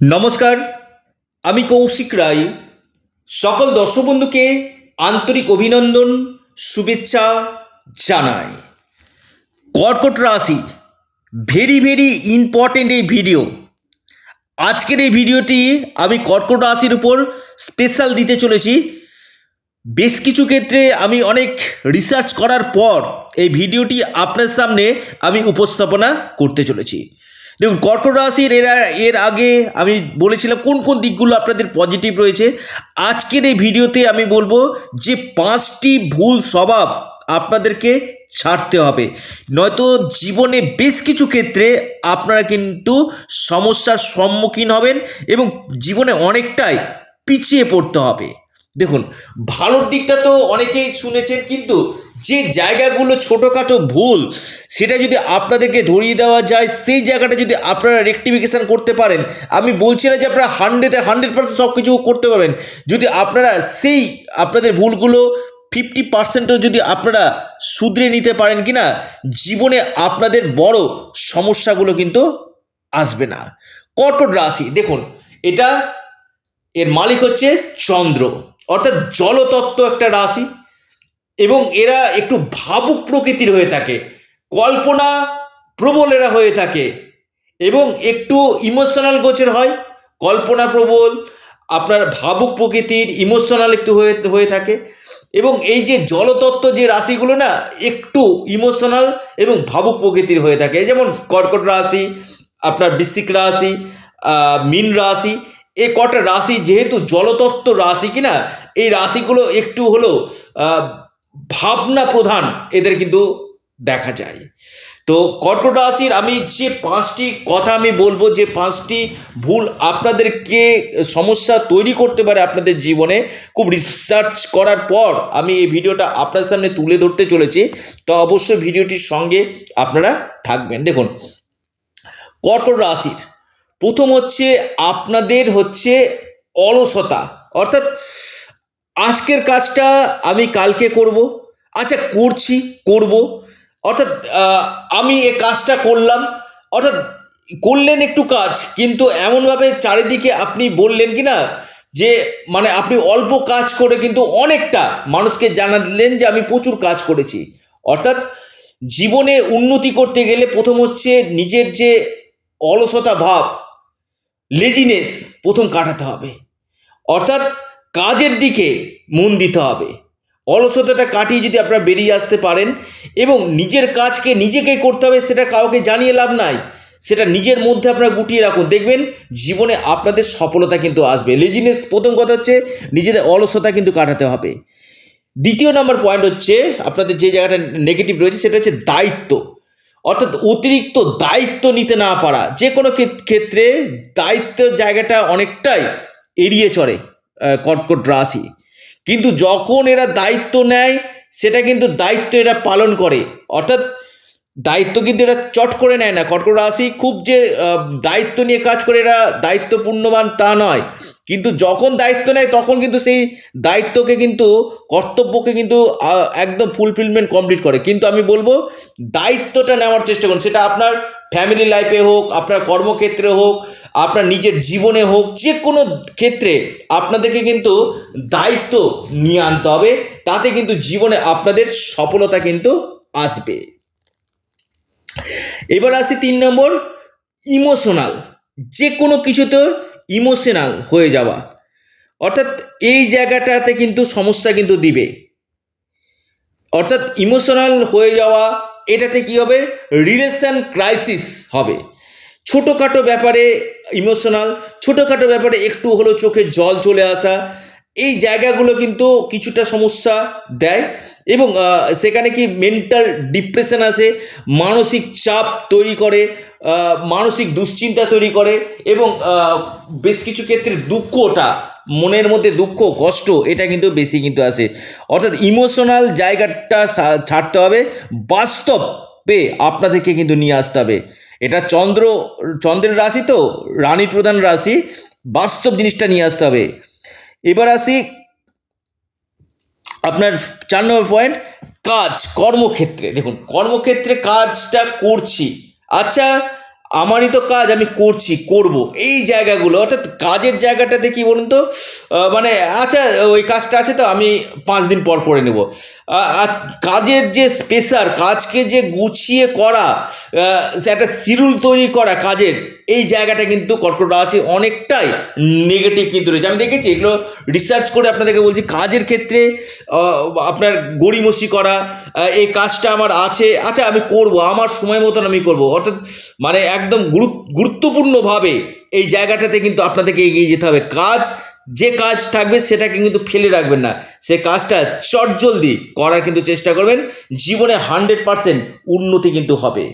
নমস্কার, আমি কৌশিক রায়। সকল দর্শক বন্ধুকে আন্তরিক অভিনন্দন, শুভেচ্ছা জানাই। কর্কট রাশি ভেরি ভেরি ইম্পর্টেন্ট এই ভিডিও আজকের এই ভিডিওটি আমি কর্কট রাশির উপর স্পেশাল দিতে চলেছি। বেশ কিছু ক্ষেত্রে আমি অনেক রিসার্চ করার পর এই ভিডিওটি আপনার সামনে আমি উপস্থাপনা করতে চলেছি। দেখুন, কর্কট রাশির এর এর আগে আমি বলেছিলাম কোন কোন দিকগুলো আপনাদের পজিটিভ রয়েছে। আজকের এই ভিডিওতে আমি বলব যে পাঁচটি ভুল স্বভাব আপনাদেরকে ছাড়তে হবে। নয়তো জীবনে বেশ কিছু ক্ষেত্রে আপনারা কিন্তু সমস্যার সম্মুখীন হবেন এবং জীবনে অনেকটাই পিছিয়ে পড়তে হবে। দেখুন, ভালোর দিকটা তো অনেকেই শুনেছেন, কিন্তু যে জায়গাগুলো ছোটোখাটো ভুল, সেটা যদি আপনাদেরকে ধরিয়ে দেওয়া যায়, সেই জায়গাটা যদি আপনারা রেকটিফিকেশান করতে পারেন, আমি বলছি না যে আপনারা হান্ড্রেডে হান্ড্রেড পার্সেন্ট সব কিছু করতে পারবেন, যদি আপনারা সেই আপনাদের ভুলগুলো ফিফটি পার্সেন্টও যদি আপনারা শুধরে নিতে পারেন কি না জীবনে আপনাদের বড় সমস্যাগুলো কিন্তু আসবে না। কর্কট রাশি, দেখুন, এটা এর মালিক হচ্ছে চন্দ্র, অর্থাৎ জলতত্ত্ব একটা রাশি। এবং এরা একটু ভাবুক প্রকৃতির হয়ে থাকে, কল্পনা প্রবল এরা হয়ে থাকে এবং একটু ইমোশনাল গোছের হয়, কল্পনা প্রবল, আপনার ভাবুক প্রকৃতির ইমোশনাল একটু হয়ে হয়ে থাকে এবং এই যে জলতত্ত্ব যে রাশিগুলো না, একটু ইমোশনাল এবং ভাবুক প্রকৃতির হয়ে থাকে। যেমন কর্কট রাশি, আপনার বৃশ্চিক রাশি মিন রাশি, এ কটা রাশি যেহেতু জলতত্ত্ব রাশি কিনা, এই রাশিগুলো একটু হলো ভাবনা প্রধান এদের কিন্তু দেখা যায়। তো কর্কট রাশির আমি যে পাঁচটি কথা আমি বলব, যে পাঁচটি ভুল আপনাদেরকে সমস্যা তৈরি করতে পারে আপনাদের জীবনে, খুব রিসার্চ করার পর আমি এই ভিডিওটা আপনার সামনে তুলে ধরতে চলেছি, তো অবশ্যই ভিডিওটির সঙ্গে আপনারা থাকবেন। দেখুন, কর্কট রাশির প্রথম হচ্ছে আপনাদের হচ্ছে অলসতা, অর্থাৎ আজকের কাজটা আমি কালকে করব। আচ্ছা করছি, করব। অর্থাৎ আমি এ কাজটা করলাম। অর্থাৎ, করলেন একটু কাজ, কিন্তু এমনভাবে চারিদিকে আপনি বললেন কি না যে মানে আপনি অল্প কাজ করে কিন্তু অনেকটা মানুষকে জানালেন যে, আমি প্রচুর কাজ করেছি। অর্থাৎ, জীবনে উন্নতি করতে গেলে প্রথম হচ্ছে নিজের যে অলসতা ভাব লেজিনেস প্রথম কাটাতে হবে। অর্থাৎ কাজের দিকে মন দিতে হবে। অলসতাটা কাটিয়ে যদি আপনারা বেরিয়ে আসতে পারেন এবং নিজের কাজকে নিজেকে করতে হবে, সেটা কাউকে জানিয়ে লাভ নাই, সেটা নিজের মধ্যে আপনারা গুটিয়ে রাখুন। দেখবেন জীবনে আপনাদের সফলতা কিন্তু আসবে। লেজিনেস প্রথম কথা হচ্ছে নিজেদের অলসতা কিন্তু কাটাতে হবে। দ্বিতীয় নম্বর পয়েন্ট হচ্ছে আপনাদের যে জায়গাটা নেগেটিভ রয়েছে, সেটা হচ্ছে দায়িত্ব। অর্থাৎ অতিরিক্ত দায়িত্ব নিতে না পারা। যে কোনো ক্ষেত্রে দায়িত্বের জায়গাটা অনেকটাই এড়িয়ে চড়ে। কর্কট রাশি। কিন্তু যখন এরা দায়িত্ব নেয়, সেটা কিন্তু দায়িত্ব এরা পালন করে। অর্থাৎ দায়িত্ব কিন্তু এরা চট করে নেয় না। কর্কট রাশি খুব যে দায়িত্ব নিয়ে কাজ করে, এরা দায়িত্বপূর্ণবান তা নয়। কিন্তু যখন দায়িত্ব নেয়, তখন কিন্তু সেই দায়িত্বকে কিন্তু, কর্তব্যকে কিন্তু একদম ফুলফিলমেন্ট কমপ্লিট করে। কিন্তু আমি বলব, দায়িত্বটা নেওয়ার চেষ্টা করুন। সেটা আপনার ফ্যামিলি লাইফে হোক, আপনার কর্মক্ষেত্রে হোক, আপনার নিজের জীবনে হোক, যে কোনো ক্ষেত্রে আপনাদেরকে কিন্তু দায়িত্ব নিয়ে আনতে হবে। তাতে কিন্তু জীবনে আপনাদের সফলতা কিন্তু আসবে। এবার আসি তিন নম্বর, ইমোশনাল। যে কোনো কিছুতে ইমোশনাল হয়ে যাওয়া। অর্থাৎ এই জায়গাটাতে কিন্তু সমস্যা কিন্তু দিবে। অর্থাৎ ইমোশনাল হয়ে যাওয়া এটাতে কি হবে? রিলেশান ক্রাইসিস হবে। ছোটোখাটো ব্যাপারে ইমোশনাল ছোটোখাটো ব্যাপারে একটু হলেও চোখে জল চলে আসা, এই জায়গাগুলো কিন্তু কিছুটা সমস্যা দেয় এবং সেখানে কি মেন্টাল ডিপ্রেশন আছে, মানসিক চাপ তৈরি করে মানসিক দুশ্চিন্তা তৈরি করে এবং বেশ কিছু ক্ষেত্রে দুঃখটা, মনের মধ্যে দুঃখ, কষ্ট, এটা কিন্তু বেশি কিন্তু আসে অর্থাৎ ইমোশনাল জায়গাটা ছাড়তে হবে, বাস্তব বাস্তবে আপনাদেরকে কিন্তু নিয়ে আসতে হবে। এটা চন্দ্র, চন্দ্রের রাশি তো, রানী প্রধান রাশি, বাস্তব জিনিসটা নিয়ে আসতে হবে। এবার আসি আপনার চার নম্বর পয়েন্ট কাজ, কর্মক্ষেত্রে। দেখুন, কর্মক্ষেত্রে কাজটা করছি। আচ্ছা আমারই তো কাজ, আমি করছি, করব। এই জায়গাগুলো, অর্থাৎ কাজের জায়গাটা দেখি বলুন তো? মানে আচ্ছা ওই কাজটা আছে তো, আমি পাঁচ দিন পর করে নেব। আর কাজের যে স্পেশার কাজকে যে গুছিয়ে করা একটা সিরুল তৈরি করা কাজের এই জায়গাটা কিন্তু কর্কট রাশি অনেকটাই নেগেটিভ কিন্তু রয়েছে। আমি দেখেছি এগুলো রিসার্চ করে আপনাদেরকে বলছি, কাজের ক্ষেত্রে আপনার গড়িমসি করা এই কাজটা আমার আছে আচ্ছা আমি করব, আমার সময় মতন আমি করব। অর্থাৎ মানে একদম গুরুত্ব গুরুত্বপূর্ণভাবে এই জায়গাটাতে কিন্তু আপনাদেরকে এগিয়ে যেতে হবে। কাজ, যে কাজ থাকবে সেটাকে কিন্তু ফেলে রাখবেন না। সে কাজটা চটজলদি করার কিন্তু চেষ্টা করবেন। জীবনে হান্ড্রেড পারসেন্ট উন্নতি কিন্তু হবে।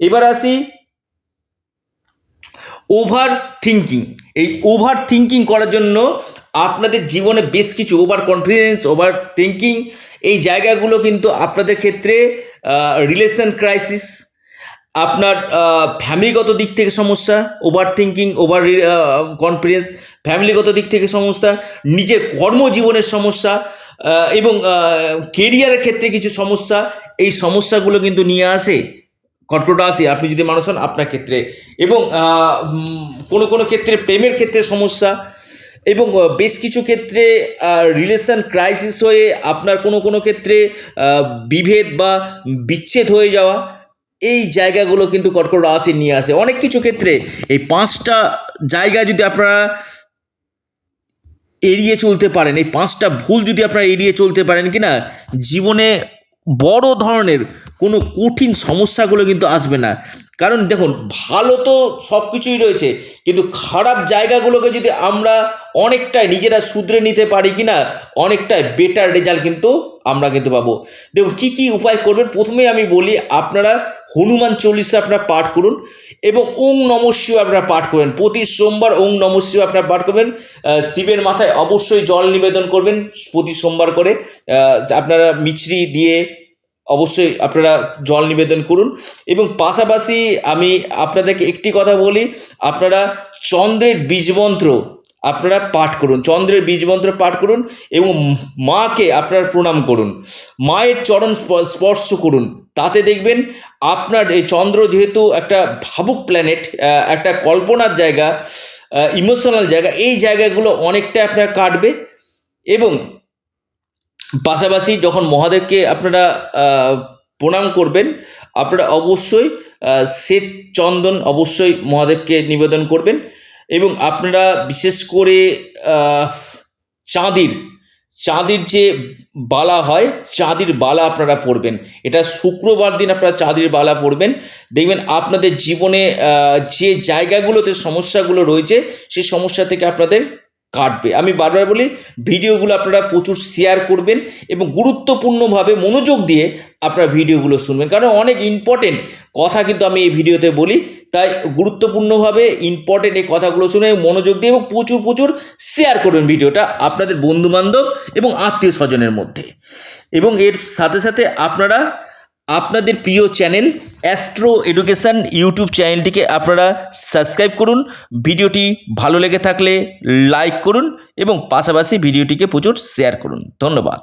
এবার আসি ওভার থিঙ্কিং এই ওভার থিঙ্কিং করার জন্য আপনাদের জীবনে বেশ কিছু ওভার কনফিডেন্স ওভার থিঙ্কিং এই জায়গাগুলো কিন্তু আপনাদের ক্ষেত্রে রিলেশন ক্রাইসিস আপনার ফ্যামিলিগত দিক থেকে সমস্যা ওভার থিঙ্কিং ওভার কনফিডেন্স ফ্যামিলিগত দিক থেকে সমস্যা, নিজের কর্মজীবনের সমস্যা এবং কেরিয়ারের ক্ষেত্রে কিছু সমস্যা, এই সমস্যাগুলো কিন্তু নিয়ে আসে। কর্কট রাশি আপনি যদি মানুষ হন, আপনার ক্ষেত্রে। এবং কোনো কোনো ক্ষেত্রে প্রেমের ক্ষেত্রে সমস্যা, এবং বেশ কিছু ক্ষেত্রে রিলেশন ক্রাইসিস হয়ে আপনার কোনো কোনো ক্ষেত্রে বিভেদ বা বিচ্ছেদ হয়ে যাওয়া, এই জায়গাগুলো কিন্তু কর্কট রাশি নিয়ে আসে। অনেক কিছু ক্ষেত্রে এই পাঁচটা জায়গা যদি আপনারা এড়িয়ে চলতে পারেন, এই পাঁচটা ভুল যদি আপনারা এড়িয়ে চলতে পারেন কি না জীবনে বড় ধরনের কোনো কঠিন সমস্যাগুলো কিন্তু আসবে না। কারণ দেখুন, ভালো তো সব কিছুই রয়েছে, কিন্তু খারাপ জায়গাগুলোকে যদি আমরা অনেকটাই নিজেরা শুধরে নিতে পারি কি না অনেকটাই বেটার রেজাল্ট কিন্তু আমরা কিন্তু পাবো। দেখুন, কী কী উপায় করবেন? প্রথমে আমি বলি, আপনারা হনুমান চল্লিশা আপনারা পাঠ করুন এবং ওং নম আপনারা পাঠ করবেন প্রতি সোমবার ওং নম আপনারা পাঠ করবেন। শিবের মাথায় অবশ্যই জল নিবেদন করবেন প্রতি সোমবার করে। আপনারা মিছরি দিয়ে অবশ্যই আপনারা জল নিবেদন করুন। এবং পাশাপাশি আমি আপনাদেরকে একটি কথা বলি, আপনারা চন্দ্রের বীজমন্ত্র আপনারা পাঠ করুন, চন্দ্রের বীজমন্ত্র পাঠ করুন এবং মাকে আপনারা প্রণাম করুন। মায়ের চরণ স্পর্শ করুন, তাতে দেখবেন আপনার এই চন্দ্র যেহেতু একটা ভাবুক প্ল্যানেট একটা কল্পনার জায়গা ইমোশনাল জায়গা, এই জায়গাগুলো অনেকটা আপনার কাটবে এবং পাশাপাশি যখন মহাদেবকে আপনারা প্রণাম করবেন, আপনারা অবশ্যই শ্বেত চন্দন অবশ্যই মহাদেবকে নিবেদন করবেন এবং আপনারা বিশেষ করে চাঁদির চাঁদির যে বালা হয়, চাঁদির বালা আপনারা পরবেন। এটা শুক্রবার দিন আপনারা চাঁদির বালা পরবেন। দেখবেন আপনাদের জীবনে যে জায়গাগুলোতে সমস্যাগুলো রয়েছে সেই সমস্যা থেকে আপনাদের কাটবে। আমি বারবার বলি, ভিডিওগুলো আপনারা প্রচুর শেয়ার করবেন এবং গুরুত্বপূর্ণভাবে মনোযোগ দিয়ে আপনারা ভিডিওগুলো শুনবেন। কারণ অনেক ইম্পর্টেন্ট কথা কিন্তু আমি এই ভিডিওতে বলি, তাই গুরুত্বপূর্ণভাবে ইম্পর্টেন্ট এই কথাগুলো শুনে মনোযোগ দিয়ে এবং প্রচুর প্রচুর শেয়ার করবেন ভিডিওটা আপনাদের বন্ধুবান্ধব এবং আত্মীয় স্বজনের মধ্যে। এবং এর সাথে সাথে আপনারা আপনাদের প্রিয় চ্যানেল অ্যাস্ট্রো এডুকেশান ইউটিউব চ্যানেলটিকে আপনারা সাবস্ক্রাইব করুন, ভিডিওটি ভালো লেগে থাকলে লাইক করুন এবং পাশাপাশি ভিডিওটিকে প্রচুর শেয়ার করুন। ধন্যবাদ।